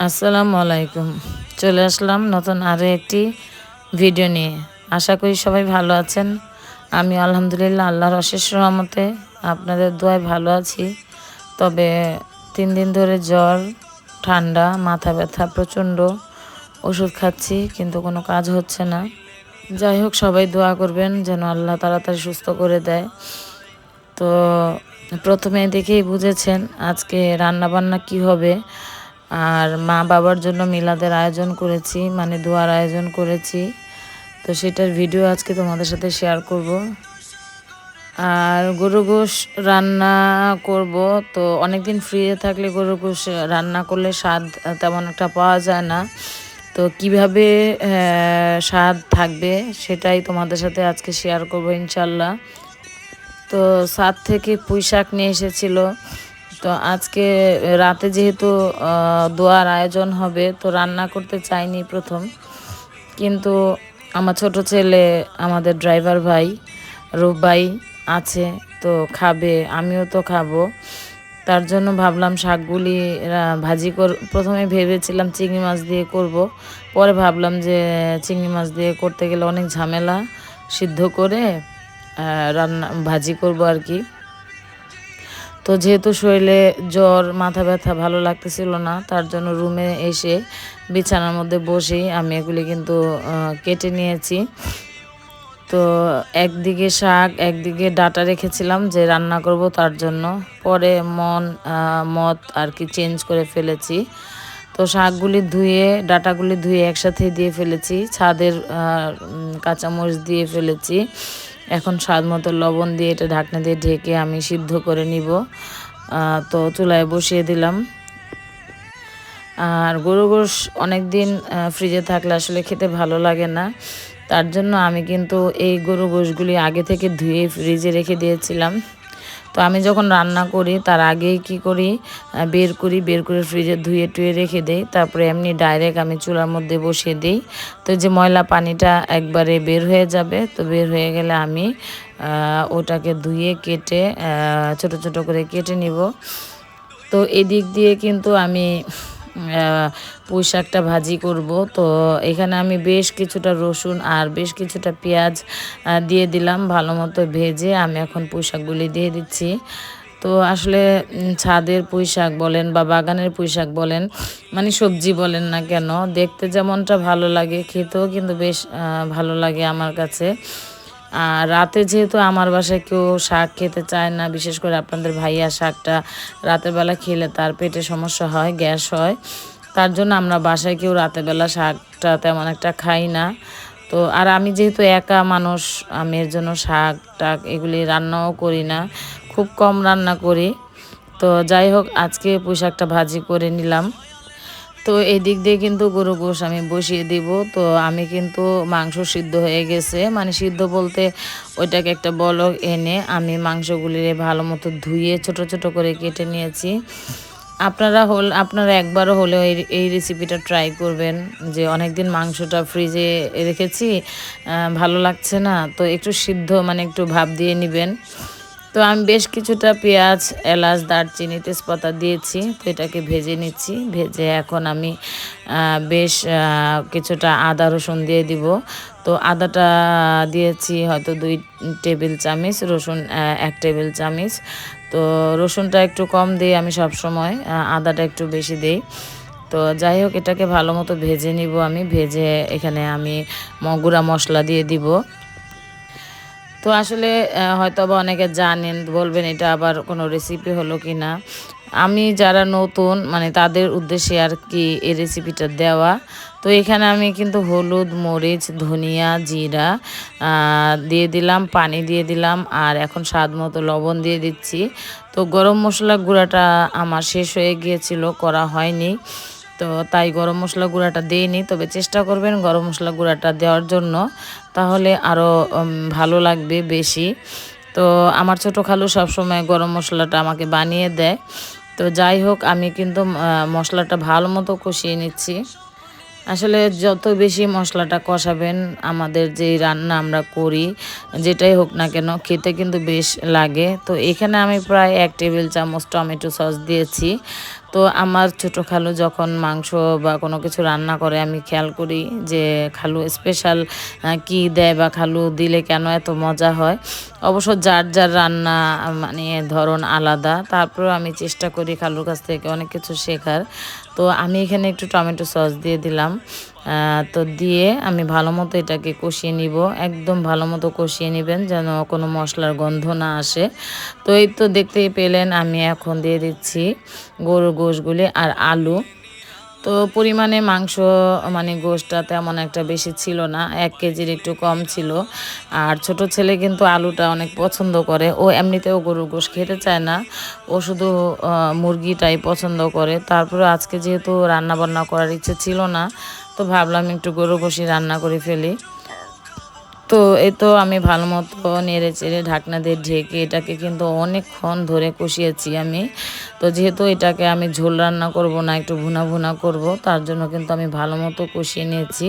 আসসালামু আলাইকুম। চলে আসলাম নতুন আরও একটি ভিডিও নিয়ে। আশা করি সবাই ভালো আছেন। আমি আলহামদুলিল্লাহ আল্লাহর অশেষ রহমতে আপনাদের দোয়ায় ভালো আছি। তবে তিন দিন ধরে জ্বর, ঠান্ডা, মাথা ব্যথা, প্রচণ্ড ওষুধ খাচ্ছি, কিন্তু কোনো কাজ হচ্ছে না। যাই হোক, সবাই দোয়া করবেন যেন আল্লাহ তাড়াতাড়ি সুস্থ করে দেয়। তো প্রথমে দেখেই বুঝেছেন আজকে রান্না বান্না কি হবে। আর মা বাবার জন্য মিলাদের আয়োজন করেছি মানে দোয়ার আয়োজন করেছি। তো সেটার ভিডিও আজকে তোমাদের সাথে শেয়ার করব। আর গরু গোশ রান্না করব, তো অনেকদিন ফ্রিতে থাকলে গরু গোশ রান্না করলে স্বাদ তেমন একটা পাওয়া যায় না। তো কীভাবে স্বাদ থাকবে সেটাই তোমাদের সাথে আজকে শেয়ার করব ইনশাল্লাহ। তো সাত থেকে পুঁই শাক নিয়ে এসেছিল। তো আজকে রাতে যেহেতু দোয়ার আয়োজন হবে, তো রান্না করতে চাইনি প্রথম। কিন্তু আমার ছোট ছেলে, আমাদের ড্রাইভার ভাই, রূপ ভাই আছে, তো খাবে, আমিও তো খাব। তার জন্য ভাবলাম শাকগুলি ভাজি কর, প্রথমে ভেবেছিলাম চিংড়ি মাছ দিয়ে করব। পরে ভাবলাম যে চিংড়ি মাছ দিয়ে করতে গেলে অনেক ঝামেলা সিদ্ধ করে রান্না, ভাজি করব আর কি। তো যেহেতু শরীরে জ্বর, মাথা ব্যথা ভালো লাগতেছিল না, তার জন্য রুমে এসে বিছানার মধ্যে বসেই আমি এগুলি কিন্তু কেটে নিয়েছি। তো একদিকে শাক, একদিকে ডাটা রেখেছিলাম যে রান্না করব তার জন্য। পরে মন মত আর কি চেঞ্জ করে ফেলেছি। তো শাকগুলি ধুয়ে, ডাটাগুলি ধুয়ে একসাথে দিয়ে ফেলেছি। ছাদের কাঁচামরিচ দিয়ে ফেলেছি। এখন স্বাদ মতো লবণ দিয়ে এটা ঢাকনা দিয়ে ঢেকে আমি সিদ্ধ করে নিব। তো চুলায় বসিয়ে দিলাম। আর গরু গোশ অনেক দিন ফ্রিজে থাকলে আসলে খেতে ভালো লাগে না। তার জন্য আমি কিন্তু এই গরু গোশগুলি আগে থেকে ধুয়ে ফ্রিজে রেখে দিয়েছিলাম। তো আমি যখন রান্না করি, তার আগেই কি করি বের করি, বের করে ফ্রিজে ধুয়ে টুয়ে রেখে দেই, তারপরে এমনি ডাইরেক্ট আমি চুলার মধ্যে বসিয়ে দিই। তো যে ময়লা পানিটা একবারে বের হয়ে যাবে, তো বের হয়ে গেলে আমি ওটাকে ধুয়ে কেটে ছোট ছোট করে কেটে নিব। তো এদিক দিয়ে কিন্তু আমি পুঁই শাকটা ভাজি করব। তো এখানে আমি বেশ কিছুটা রসুন আর বেশ কিছুটা পেঁয়াজ দিয়ে দিলাম ভালো মতো ভেজে। আমি এখন পুঁই শাকগুলি দিয়ে দিচ্ছি। তো আসলে ছাদের পুঁই শাক বলেন বা বাগানের পুঁই শাক বলেন মানে সবজি বলেন না কেন, দেখতে যেমনটা ভালো লাগে, খেতেও কিন্তু বেশ ভালো লাগে আমার কাছে। আর রাতে যেহেতু আমার বাসায় কেউ শাক খেতে চায় না, বিশেষ করে আপনাদের ভাইয়া শাকটা রাতের বেলা খেলে তার পেটে সমস্যা হয়, গ্যাস হয়, তার জন্য আমরা বাসায় কেউ রাতের বেলা শাকটা তেমন একটা খাই না। তো আর আমি যেহেতু একা মানুষ, আমি এর জন্য শাক, টাক এগুলি রান্নাও করি না, খুব কম রান্না করি। তো যাই হোক, আজকে পোশাকটা ভাজি করে নিলাম। তো এই দিক দিয়ে কিন্তু গরু গোশ আমি বসিয়ে দিব। তো আমি কিন্তু মাংস সিদ্ধ হয়ে গেছে। মানে সিদ্ধ বলতে ওইটাকে একটা বলক এনে আমি মাংসগুলিরে ভালো মতো ধুয়ে ছোট ছোট করে কেটে নিয়েছি। আপনারা হল, আপনারা একবারও হলেও এই এই রেসিপিটা ট্রাই করবেন যে অনেক দিন মাংসটা ফ্রিজে রেখেছি ভালো লাগছে না। তো একটু সিদ্ধ মানে একটু ভাব দিয়ে নেবেন। তো আমি বেশ কিছুটা পেঁয়াজ, এলাচ, দারচিনি, তেজপাতা দিয়েছি, তো এটাকে ভেজে নিচ্ছি। ভেজে এখন আমি বেশ কিছুটা আদা, রসুন দিয়ে দিব। তো আদাটা দিয়েছি হয়তো দুই টেবিল চামিচ, রসুন এক টেবিল চামিচ। তো রসুনটা একটু কম দিই আমি সব সময় আদাটা একটু বেশি দিই। তো যাই হোক, এটাকে ভালো মতো ভেজে নিব আমি। ভেজে এখানে আমি মগুরা মশলা দিয়ে দিব। তো আসলে হয়তো বা অনেকে জানেন, বলবেন এটা আবার কোনো রেসিপি হলো কি না আমি যারা নতুন মানে তাদের উদ্দেশ্যে আর কি এই রেসিপিটা দেওয়া। তো এখানে আমি কিন্তু হলুদ, মরিচ, ধনিয়া, জিরা দিয়ে দিলাম, পানি দিয়ে দিলাম, আর এখন স্বাদ মতো লবণ দিয়ে দিচ্ছি। তো গরম মশলা গুঁড়াটা আমার শেষ হয়ে গিয়েছিল, করা হয়নি। তো তাই গরম মশলা গুঁড়াটা দিইনি তবে চেষ্টা করবেন গরম মশলা গুঁড়াটা দেওয়ার জন্য। তাহলে আরও ভালো লাগবে বেশি। তো আমার ছোটো খালু সবসময় গরম মশলাটা আমাকে বানিয়ে দেয়। তো যাই হোক, আমি কিন্তু মশলাটা ভালো মতো কষিয়ে নিচ্ছি। আসলে যত বেশি মশলাটা কষাবেন, আমাদের যে রান্না আমরা করি, যেটাই হোক না কেন, খেতে কিন্তু বেশ লাগে। তো এখানে আমি প্রায় এক টেবিল চামচ টমেটো সস দিয়েছি। তো আমার ছোটো খালু যখন মাংস বা কোনো কিছু রান্না করে, আমি খেয়াল করি যে খালু স্পেশাল কি দেয় বা খালু দিলে কেন এত মজা হয়। অবশ্য যার যার রান্না মানে ধরন আলাদা, তারপরেও আমি চেষ্টা করি খালুর কাছ থেকে অনেক কিছু শেখার। তো আমি এখানে একটু টমেটো সস দিয়ে দিলাম। তো দিয়ে আমি ভালো মতো এটাকে কষিয়ে নিব। একদম ভালো মতো কষিয়ে নেবেন যেন কোনো মশলার গন্ধ না আসে। তো এই তো দেখতেই পেলেন, আমি এখন দিয়ে দিচ্ছি গরুর গোশগুলি আর আলু। তো পরিমাণে মাংস মানে গোষ্ঠটা তেমন একটা বেশি ছিল না, এক কেজির একটু কম ছিল। আর ছোট ছেলে কিন্তু আলুটা অনেক পছন্দ করে। ও এমনিতেও গরুর গোশ খেতে চায় না। ও শুধু মুরগিটাই পছন্দ করে। তারপরে আজকে যেহেতু রান্না বান্না করার ইচ্ছে ছিল না, তো ভাবলাম একটু গরু গোশি রান্না করে ফেলি। তো এ তো আমি ভালো মতো নেড়ে চেড়ে ঢাকনা দিয়ে ঢেকে এটাকে কিন্তু অনেকক্ষণ ধরে কষিয়েছি আমি। তো যেহেতু এটাকে আমি ঝোল রান্না করব না, একটু ভুনা ভুনা করব, তার জন্য কিন্তু আমি ভালো মতো কষিয়ে নিয়েছি।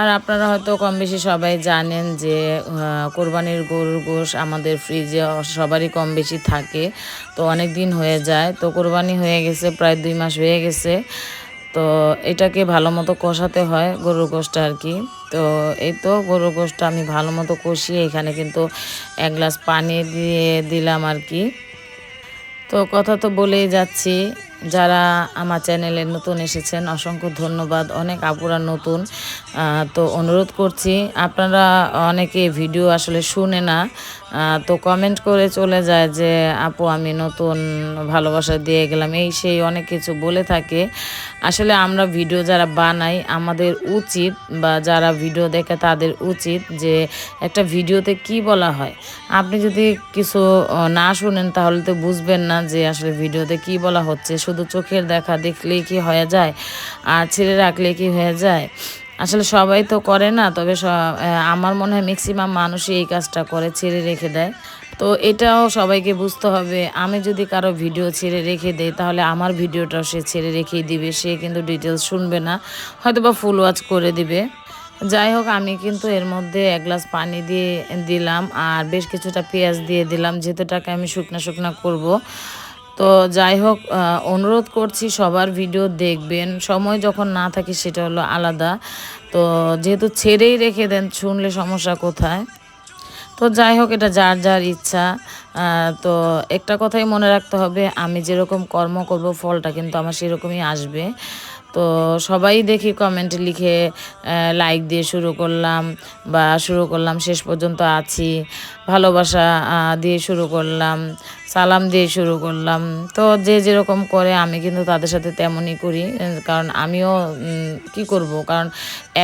আর আপনারা হয়তো কম বেশি সবাই জানেন যে কোরবানির গরুর গোশ আমাদের ফ্রিজে সবারই কম বেশি থাকে। তো অনেক দিন হয়ে যায়। তো কোরবানি হয়ে গেছে, প্রায় দুই মাস হয়ে গেছে। তো এটাকে ভালো মতো কষাতে হয় গরুর গোশটা আর কি। তো এই তো গরুর গোশটা আমি ভালো মতো কষিয়ে এখানে কিন্তু এক গ্লাস পানি দিয়ে দিলাম আর কি। তো কথা তো বলেই যাচ্ছি, যারা আমার চ্যানেলে নতুন এসেছেন, অসংখ্য ধন্যবাদ, অনেক আপুরা নতুন তো অনুরোধ করছি, আপনারা অনেকে ভিডিও আসলে শুনে না তো কমেন্ট করে চলে যায় যে, আপু, আমি নতুন ভালোবাসা দিয়ে গেলাম। এই সেই অনেক কিছু বলে থাকে। আসলে আমরা ভিডিও যারা বানাই, আমাদের উচিত বা যারা ভিডিও দেখে তাদের উচিত যে, একটা ভিডিওতে কি বলা হয়। আপনি যদি কিছু না শুনেন তাহলে তো বুঝবেন না যে, আসলে ভিডিওতে কি বলা হচ্ছে। শুধু চোখের দেখা দেখলেই কি হয়ে যায়? আর ছেড়ে রাখলে কি হয়ে যায়? আসলে সবাই তো করে না, তবে আমার মনে হয় ম্যাক্সিমাম মানুষই এই কাজটা করে, ছেড়ে রেখে দেয়। তো এটাও সবাইকে বুঝতে হবে, আমি যদি কারও ভিডিও ছেড়ে রেখে দেই, তাহলে আমার ভিডিওটাও সে ছেড়ে রেখেই দিবে, সে কিন্তু ডিটেলস শুনবে না হয়তো বা ফুল ওয়াচ করে দিবে। যাই হোক, আমি কিন্তু এর মধ্যে এক গ্লাস পানি দিয়ে দিলাম, আর বেশ কিছুটা পেঁয়াজ দিয়ে দিলাম যেহেতুটাকে আমি শুকনা শুকনা করব। তো যাই হোক অনুরোধ করছি সবার ভিডিও দেখবেন। সময় যখন না থাকে সেটা হলো আলাদা। তো যেহেতু ছেড়েই রেখে দেন, শুনলে সমস্যা কোথায়? তো যাই হোক, এটা যার যার ইচ্ছা। তো একটা কথাই মনে রাখতে হবে, আমি যেরকম কর্ম করব, ফলটা কিন্তু আমার সেরকমই আসবে। তো সবাই দেখি কমেন্টে লিখে লাইক দিয়ে শুরু করলাম বা শুরু করলাম, শেষ পর্যন্ত আছি। ভালোবাসা দিয়ে শুরু করলাম, সালাম দিয়ে শুরু করলাম। তো যে যেরকম করে আমি কিন্তু তাদের সাথে তেমনই করি কারণ আমিও কি করব? কারণ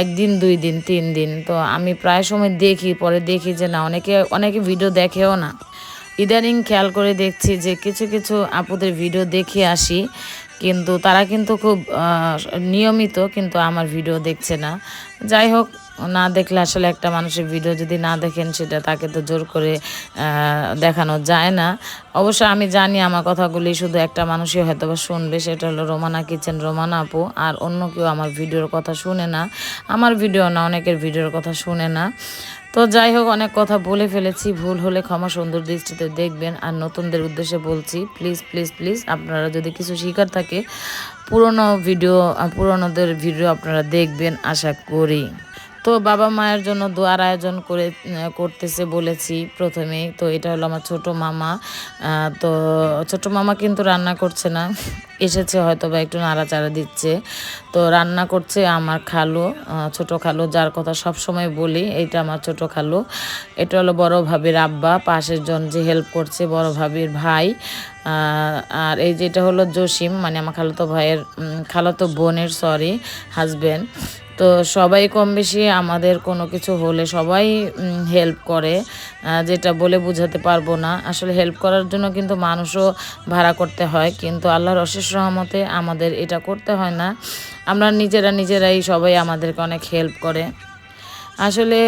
একদিন, দুই দিন, তিন দিন, তো আমি প্রায় সময় দেখি, পরে দেখি যে না, অনেকে অনেকে ভিডিও দেখেও না। ইদানিং খেয়াল করে দেখছি যে কিছু কিছু আপুদের ভিডিও দেখে আসি কিন্তু তারা কিন্তু খুব নিয়মিত কিন্তু আমার ভিডিও দেখছে না। যাই হোক, না দেখলে আসলে একটা মানুষের ভিডিও যদি না দেখেন, সেটা তাকে তো জোর করে দেখানো যায় না। অবশ্য আমি জানি আমার কথাগুলি শুধু একটা মানুষই হয়তো বা শুনবে, সেটা হলো রোমানা কিচেন, রোমানা আপু। আর অন্য কেউ আমার ভিডিওর কথা শুনে না। আমার ভিডিও না, অনেকের ভিডিওর কথা শুনে না। তো যাই হোক, অনেক কথা বলে ফেলেছি। ভুল হলে ক্ষমা সুন্দর দৃষ্টিতে দেখবেন। আর নতুনদের উদ্দেশ্যে বলছি প্লিজ প্লিজ প্লিজ আপনারা যদি কিছু শিকার থাকে, পুরনো ভিডিও পুরনোদের ভিডিও আপনারা দেখবেন, আশা করি। তো বাবা মায়ের জন্য দোয়ার আয়োজন করে করতেছে বলেছি প্রথমেই তো এটা হলো আমার ছোট মামা। তো ছোট মামা কিন্তু রান্না করছে না। এসেছে হয়তো বা একটু নাড়াচাড়া দিচ্ছে। তো রান্না করছে আমার খালু ছোট খালু, যার কথা সব সময় বলি, এইটা আমার ছোট খালু। এটা হলো বড় ভাবির আব্বা, পাশের জন যে হেল্প করছে বড় ভাবির ভাই। আর এই যেটা হলো জসিম মানে আমার খালাতো ভাইয়ের খালাতো বোনের সরি হাজব্যান্ড তো সবাই কম বেশি আমাদের কোনো কিছু হলে সবাই হেল্প করে যেটা বলে বুঝাতে পারব না। আসলে হেল্প করার জন্য কিন্তু মানুষও ভাড়া করতে হয়, কিন্তু আল্লাহর অশেষ রহমতে আমাদের এটা করতে হয় না। আমরা নিজেরা নিজেরাই সবাই আমাদেরকে অনেক হেল্প করে। আসলে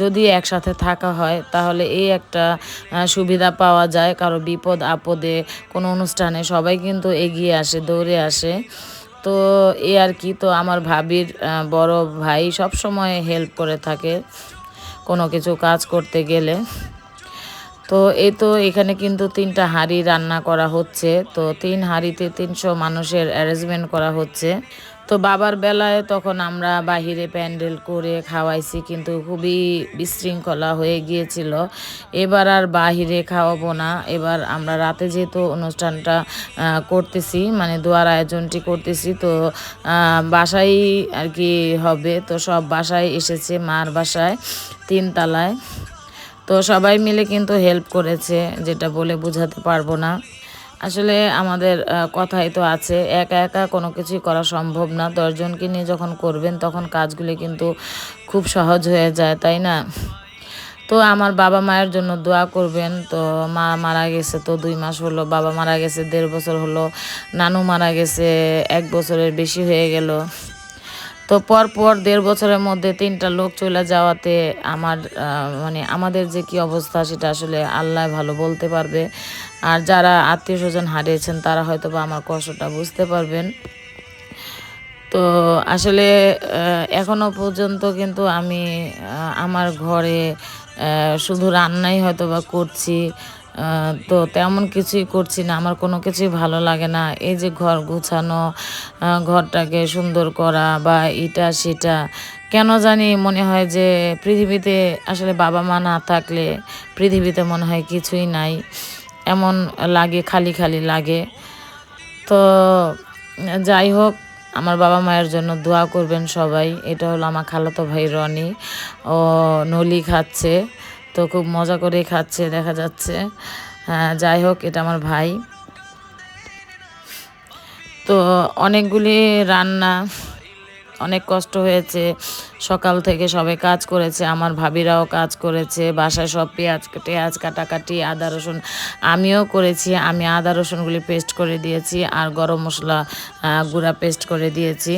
যদি একসাথে থাকা হয়, তাহলে এই একটা সুবিধা পাওয়া যায়। কারও বিপদ, আপদে কোনো অনুষ্ঠানে সবাই কিন্তু এগিয়ে আসে, দৌড়ে আসে। তো এ আর কি, তো আমার ভাবির বড় ভাই সব সময় হেল্প করে থাকে কোনো কিছু কাজ করতে গেলে। তো এই তো এখানে কিন্তু তিনটা হাঁড়ি রান্না করা হচ্ছে। তো তিন হাঁড়িতে তিনশো মানুষের অ্যারেঞ্জমেন্ট করা হচ্ছে। তো বাবার বেলায় তখন আমরা বাহিরে প্যান্ডেল করে খাওয়াইছি, কিন্তু খুবই বিশৃঙ্খলা হয়ে গিয়েছিল। এবার আর বাহিরে খাওয়াবো না। এবার আমরা রাতে যেহেতু অনুষ্ঠানটা করতেছি মানে দোয়ার আয়োজনটি করতেছি, তো বাসায় আর কি হবে। তো সব বাসায় এসেছে মার বাসায়, তিনতলায়। তো সবাই মিলে কিন্তু হেল্প করেছে, যেটা বলে বোঝাতে পারব না। আসলে আমাদের কথাই তো আছে, একা একা কোনো কিছুই করা সম্ভব না। দশজনকে নিয়ে যখন করবেন, তখন কাজগুলি কিন্তু খুব সহজ হয়ে যায়, তাই না? তো আমার বাবা মায়ের জন্য দোয়া করবেন। তো মা মারা গেছে তো দুই মাস হলো, বাবা মারা গেছে দেড় বছর হলো, নানু মারা গেছে, এক বছরের বেশি হয়ে গেল। তো পরপর দেড় বছরের মধ্যে তিনটা লোক চলে যাওয়াতে আমার মানে আমাদের যে কি অবস্থা, সেটা আসলে আল্লাহ ভালো বলতে পারবে। আর যারা আত্মীয় স্বজন হারিয়েছেন, তারা হয়তো বা আমার কষ্টটা বুঝতে পারবেন। তো আসলে এখনও পর্যন্ত কিন্তু আমি আমার ঘরে শুধু রান্নাই হয়তো বা করছি তো তেমন কিছুই করছি না। আমার কোনো কিছুই ভালো লাগে না। এই যে ঘর গুছানো ঘরটাকে সুন্দর করা বা এটা সেটা, কেন জানি মনে হয় যে পৃথিবীতে আসলে বাবা মা না থাকলে পৃথিবীতে মনে হয় কিছুই নাই। এমন লাগে, খালি খালি লাগে। তো যাই হোক, আমার বাবা মায়ের জন্য দোয়া করবেন সবাই। এটা হলো আমার খালাতো ভাই রনি। ও নলি খাচ্ছে, তো খুব মজা করে খাচ্ছে, দেখা যাচ্ছে। হ্যাঁ যাই হোক, এটা আমার ভাই। তো অনেকগুলি রান্না অনেক কষ্ট হয়েছে। সকাল থেকে সবে কাজ করেছে, আমার ভাবিরাও কাজ করেছে, বাসায় সব পেঁয়াজ পেঁয়াজ কাটাকাটি, আদা, রসুন আমিও করেছি, আমি আদা, রসুনগুলি পেস্ট করে দিয়েছি আর গরম মশলা গুঁড়া পেস্ট করে দিয়েছি।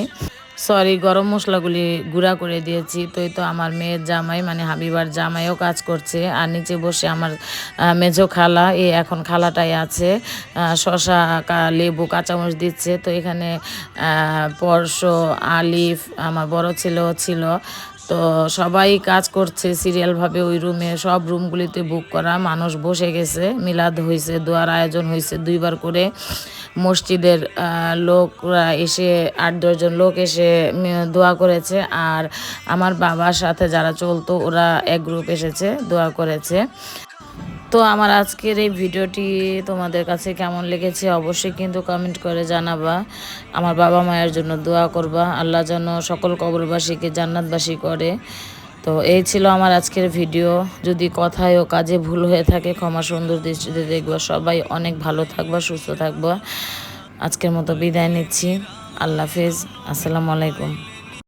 সরি, গরম মশলাগুলি গুঁড়া করে দিয়েছি। তো এই তো আমার মেয়ের জামাই মানে হাবিবার জামাইও কাজ করছে। আর নিচে বসে আমার মেজো খালা, এ এখন খালাটাই আছে। শশা লেবু, কাঁচামরিচ দিচ্ছে। তো এখানে পরশ, আলিফ, আমার বড় ছেলেও ছিল। তো সবাই কাজ করছে সিরিয়ালভাবে ওই রুমে। সব রুমগুলিতে বুক করা। মানুষ বসে গেছে। মিলাদ হয়েছে দোয়ার আয়োজন হয়েছে দুইবার করে। মসজিদের লোকরা এসে, আট দশজন লোক এসে দোয়া করেছে। আর আমার বাবার সাথে যারা চলতো, ওরা এক গ্রুপ এসেছে, দোয়া করেছে। তো আমার আজকের এই ভিডিওটি তোমাদের কাছে কেমন লেগেছে অবশ্যই কিন্তু কমেন্ট করে জানাবা। আমার বাবা মায়ের জন্য দোয়া করবা। আল্লাহ যেন সকল কবরবাসীকে জান্নাতবাসী করে। তো এই ছিল আমার আজকের ভিডিও। যদি কথায় ও কাজে ভুল হয়ে থাকে, ক্ষমা সুন্দর দৃষ্টিতে দেখব। সবাই অনেক ভালো থাকবা, সুস্থ থাকব। আজকের মতো বিদায় নিচ্ছি। আল্লাহ হাফেজ। আসসালামু আলাইকুম।